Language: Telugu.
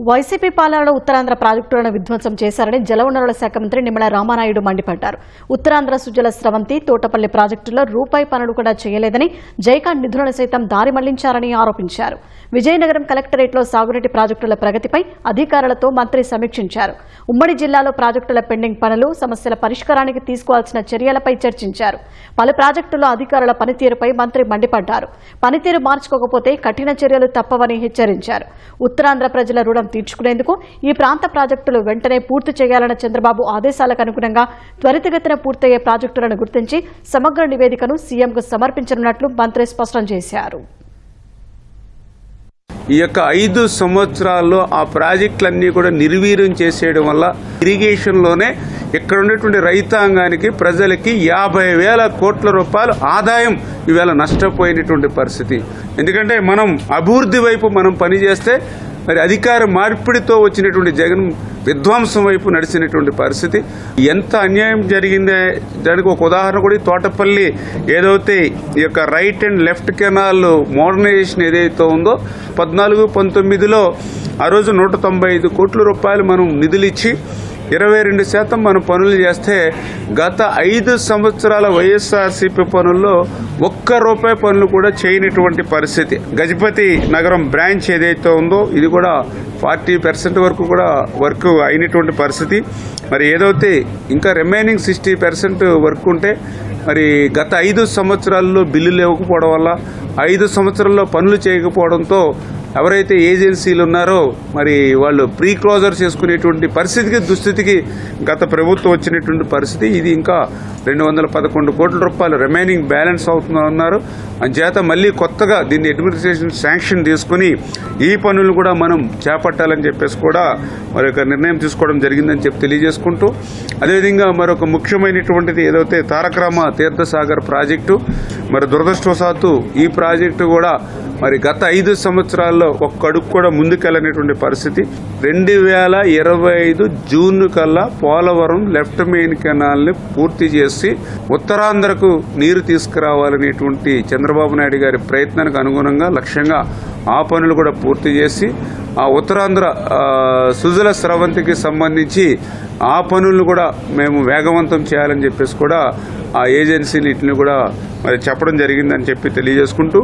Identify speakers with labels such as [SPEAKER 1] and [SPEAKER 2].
[SPEAKER 1] వైసీపీ పాలనలో ఉత్తరాంధ్ర ప్రాజెక్టులను విధ్వంసం చేశారని జలవనరుల శాఖ మంత్రి నిమ్మల రామానాయుడు మండిపడ్డారు. ఉత్తరాంధ్ర సుజల స్రవంతి తోటపల్లి ప్రాజెక్టులో రూపాయి పనులు కూడా చేయలేదని జైకాండ్ నిధులను సైతం దారి మళ్ళించారని ఆరోపించారు. విజయనగరం కలెక్టరేట్లో సాగునీటి ప్రాజెక్టుల ప్రగతిపై అధికారులతో మంత్రి సమీక్షించారు. ఉమ్మడి జిల్లాలో ప్రాజెక్టుల పెండింగ్ పనులు సమస్యల పరిష్కారానికి తీసుకోవాల్సిన చర్యలపై చర్చించారు. పలు ప్రాజెక్టుల్లో అధికారుల పనితీరుపై మంత్రి మండిపడ్డారు. పనితీరు మార్చుకోకపోతే కఠిన చర్యలు తప్పవని హెచ్చరించారు. ఉత్తరాంధ్ర ప్రజల రుణం తీర్చుకునేందుకు ఈ ప్రాంత ప్రాజెక్టులు వెంటనే పూర్తి చేయాలన్న చంద్రబాబు ఆదేశాలకు అనుగుణంగా త్వరితగతిన పూర్తయ్యే ప్రాజెక్టులను గుర్తించి సమగ్ర నివేదికను సీఎంకు సమర్పించనున్నట్లు మంత్రి స్పష్టం చేశారు.
[SPEAKER 2] ఈ యొక్క ఐదు సంవత్సరాల్లో ఆ ప్రాజెక్టులన్నీ కూడా నిర్వీర్యం చేసేయడం వల్ల ఇరిగేషన్లోనే ఇక్కడ ఉన్నటువంటి రైతాంగానికి ప్రజలకి యాభై వేల కోట్ల రూపాయలు ఆదాయం ఈవేళ నష్టపోయినటువంటి పరిస్థితి. ఎందుకంటే మనం అభివృద్ధి వైపు మనం పనిచేస్తే మరి అధికార మార్పిడితో వచ్చినటువంటి జగన్ విధ్వంసం వైపు నడిచినటువంటి పరిస్థితి. ఎంత అన్యాయం జరిగిందే? దానికి ఒక ఉదాహరణ కూడా తోటపల్లి ఏదైతే ఈ యొక్క right and left canal modernization ఏదైతే ఉందో పద్నాలుగు పంతొమ్మిదిలో ఆ రోజు నూట తొంభై ఐదు కోట్ల రూపాయలు మనం నిధులు ఇచ్చి ఇరవై రెండు శాతం మనం పనులు చేస్తే గత ఐదు సంవత్సరాల వైఎస్ఆర్సీపీ పనుల్లో ఒక్క రూపాయి పనులు కూడా చేయనటువంటి పరిస్థితి. గజపతి నగరం బ్రాంచ్ ఏదైతే ఉందో ఇది కూడా ఫార్టీ పర్సెంట్ వరకు కూడా వర్క్ అయినటువంటి పరిస్థితి. మరి ఏదైతే ఇంకా రిమైనింగ్ సిక్స్టీ పర్సెంట్ వర్క్ ఉంటే మరి గత ఐదు సంవత్సరాల్లో బిల్లులు ఇవ్వకపోవడం వల్ల ఐదు సంవత్సరాల్లో పనులు చేయకపోవడంతో ఎవరైతే ఏజెన్సీలు ఉన్నారో మరి వాళ్ళు ప్రీ క్లోజర్ చేసుకునేటువంటి పరిస్థితికి దుస్థితికి గత ప్రభుత్వం వచ్చినటువంటి పరిస్థితి ఇది ఇంకా రెండు వందల పదకొండు కోట్ల రూపాయలు రిమైనింగ్ బ్యాలెన్స్ అవుతున్నారు అంచేత మళ్ళీ కొత్తగా దీన్ని అడ్మినిస్ట్రేషన్ శాంక్షన్ తీసుకుని ఈ పనులు కూడా మనం చేపట్టాలని చెప్పేసి కూడా మరి నిర్ణయం తీసుకోవడం జరిగిందని చెప్పి తెలియజేసుకుంటూ అదేవిధంగా మరొక ముఖ్యమైనటువంటిది ఏదైతే తారకరామ తీర్థసాగర్ ప్రాజెక్టు మరి దురదృష్టవశాత్తు ఈ ప్రాజెక్టు కూడా మరి గత ఐదు సంవత్సరాల్లో ఒక్క అడుగు కూడా ముందుకెళ్ళనటువంటి పరిస్థితి. రెండు వేల ఇరవై ఐదు జూన్ కల్లా పోలవరం లెఫ్ట్ మెయిన్ కెనాల్ని పూర్తి చేసి ఉత్తరాంధ్రకు నీరు తీసుకురావాలనేటువంటి చంద్రబాబు నాయుడు గారి ప్రయత్నానికి అనుగుణంగా లక్ష్యంగా ఆ పనులు కూడా పూర్తి చేసి ఆ ఉత్తరాంధ్ర సుజల స్రవంతికి సంబంధించి ఆ పనులను కూడా మేము వేగవంతం చేయాలని చెప్పేసి కూడా ఆ ఏజెన్సీని ఇట్ని కూడా మరి చెప్పడం జరిగిందని చెప్పి తెలియజేసుకుంటూ